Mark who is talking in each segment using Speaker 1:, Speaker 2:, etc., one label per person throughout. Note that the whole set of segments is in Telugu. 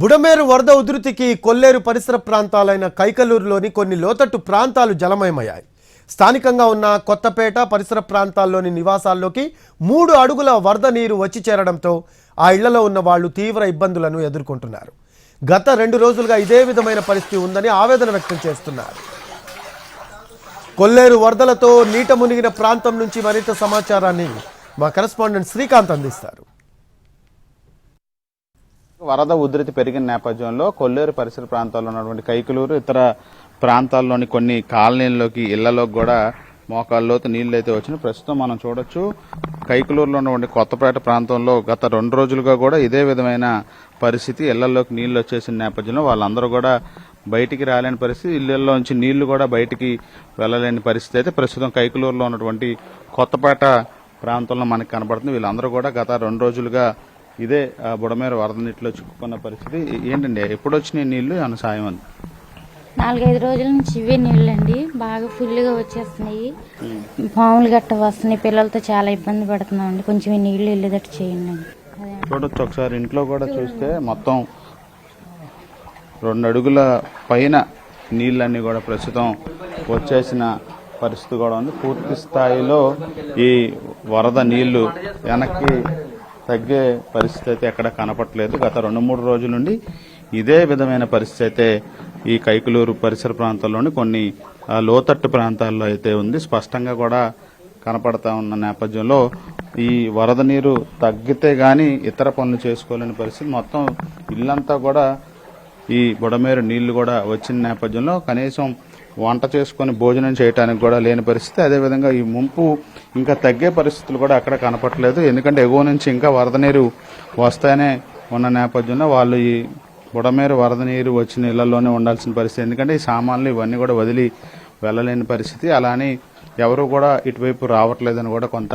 Speaker 1: బుడమేరు వరద ఉధృతికి కొల్లేరు పరిసర ప్రాంతాలైన కైకలూరులోని కొన్ని లోతట్టు ప్రాంతాలు జలమయమయ్యాయి. స్థానికంగా ఉన్న కొత్తపేట పరిసర ప్రాంతాల్లోని నివాసాల్లోకి మూడు అడుగుల వరద నీరు వచ్చి చేరడంతో ఆ ఇళ్ళలో ఉన్న వాళ్ళు తీవ్ర ఇబ్బందులను ఎదుర్కొంటున్నారు. గత రెండు రోజులుగా ఇదే విధమైన పరిస్థితి ఉందని ఆవేదన వ్యక్తం చేస్తున్నారు. కొల్లేరు వరదలతో నీట మునిగిన ప్రాంతం నుంచి మరింత సమాచారాన్ని మా కరెస్పాండెంట్ శ్రీకాంత్ అందిస్తారు.
Speaker 2: వరద ఉధృతి పెరిగిన నేపథ్యంలో కొల్లేరు పరిసర ప్రాంతాల్లో ఉన్నటువంటి కైకలూరు ఇతర ప్రాంతాల్లోని కొన్ని కాలనీల్లోకి ఇళ్ళలోకి కూడా మోకాళ్ళలోతు నీళ్ళు అయితే వచ్చినాయి ప్రస్తుతం మనం చూడొచ్చు కైకలూరులో ఉన్నటువంటి కొత్తపేట ప్రాంతంలో గత రెండు రోజులుగా కూడా ఇదే విధమైన పరిస్థితి. ఇళ్ళలోకి నీళ్ళు వచ్చేసిన నేపథ్యంలో వాళ్ళందరూ కూడా బయటికి రాలేని పరిస్థితి. ఇళ్ళలోంచి నీళ్ళు కూడా బయటికి వెళ్ళలేని పరిస్థితి అయితే ప్రస్తుతం కైకలూరులో ఉన్నటువంటి కొత్తపేట ప్రాంతంలో మనకి కనబడుతుంది. వీళ్ళందరూ కూడా గత రెండు రోజులుగా ఇదే ఆ, బుడమేర వరద నీటిలో చిక్కుకున్న పరిస్థితి. ఏంటండి ఎప్పుడు వచ్చినాయి నీళ్ళు? ఏమైనా సాయం అంది?
Speaker 3: నాలుగైదు రోజుల నుంచి ఇవే నీళ్ళండి. బాగా ఫుల్గా వచ్చేస్తున్నాయి. పాములు గట్ట వస్తున్నాయి. పిల్లలతో చాలా ఇబ్బంది పడుతున్నాం అండి కొంచెం ఈ నీళ్ళు వెళ్ళేటట్టు చేయండి
Speaker 2: చూడొచ్చు ఒకసారి ఇంట్లో కూడా చూస్తే మొత్తం రెండు అడుగుల పైన నీళ్ళన్నీ కూడా ప్రస్తుతం వచ్చేసిన పరిస్థితి కూడా ఉంది. పూర్తి స్థాయిలో ఈ వరద నీళ్ళు వెనక్కి తగ్గే పరిస్థితి అయితే ఎక్కడ కనపట్లేదు గత రెండు మూడు రోజుల నుండి ఇదే విధమైన పరిస్థితి అయితే ఈ కైకులూరు పరిసర ప్రాంతాల్లోని కొన్ని లోతట్టు ప్రాంతాల్లో అయితే ఉంది. స్పష్టంగా కూడా కనపడతా ఉన్న నేపథ్యంలో ఈ వరద నీరు తగ్గితే గాని ఇతర పనులు చేసుకోలేని పరిస్థితి. మొత్తం ఇల్లంతా కూడా ఈ బుడమేరు నీళ్ళు కూడా వచ్చిన నేపథ్యంలో కనీసం వంట చేసుకొని భోజనం చేయడానికి కూడా లేని పరిస్థితి. అదేవిధంగా ఈ ముంపు ఇంకా తగ్గే పరిస్థితులు కూడా అక్కడ కనపట్లేదు ఎందుకంటే ఎగువ నుంచి ఇంకా వరద నీరు వస్తాయనే ఉన్న నేపథ్యంలో వాళ్ళు ఈ బుడమేరు వరద నీరు వచ్చిన ఇళ్ళలోనే ఉండాల్సిన పరిస్థితి. ఎందుకంటే ఈ సామాన్లు ఇవన్నీ కూడా వదిలి వెళ్ళలేని పరిస్థితి. అలానే ఎవరు కూడా ఇటువైపు రావట్లేదని కూడా కొంత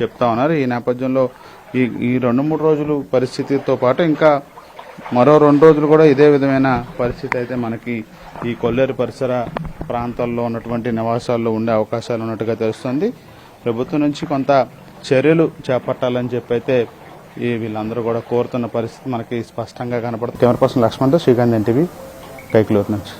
Speaker 2: చెప్తా ఉన్నారు. ఈ నేపథ్యంలో ఈ ఈ రెండు మూడు రోజులు పరిస్థితితో పాటు ఇంకా మరో రెండు రోజులు కూడా ఇదే విధమైన పరిస్థితి అయితే మనకి ఈ కొల్లేరు పరిసర ప్రాంతాల్లో ఉన్నటువంటి నివాసాల్లో ఉండే అవకాశాలు ఉన్నట్టుగా తెలుస్తుంది. ప్రభుత్వం నుంచి కొంత చర్యలు చేపట్టాలని చెప్పి అయితే ఈ వీళ్ళందరూ కూడా కోరుతున్న పరిస్థితి మనకి స్పష్టంగా కనపడుతుంది. కెమెరా పర్సన్ లక్ష్మణ్తో శ్రీకాంత్ ఎన్టీవీ కైకులూరు నుంచి.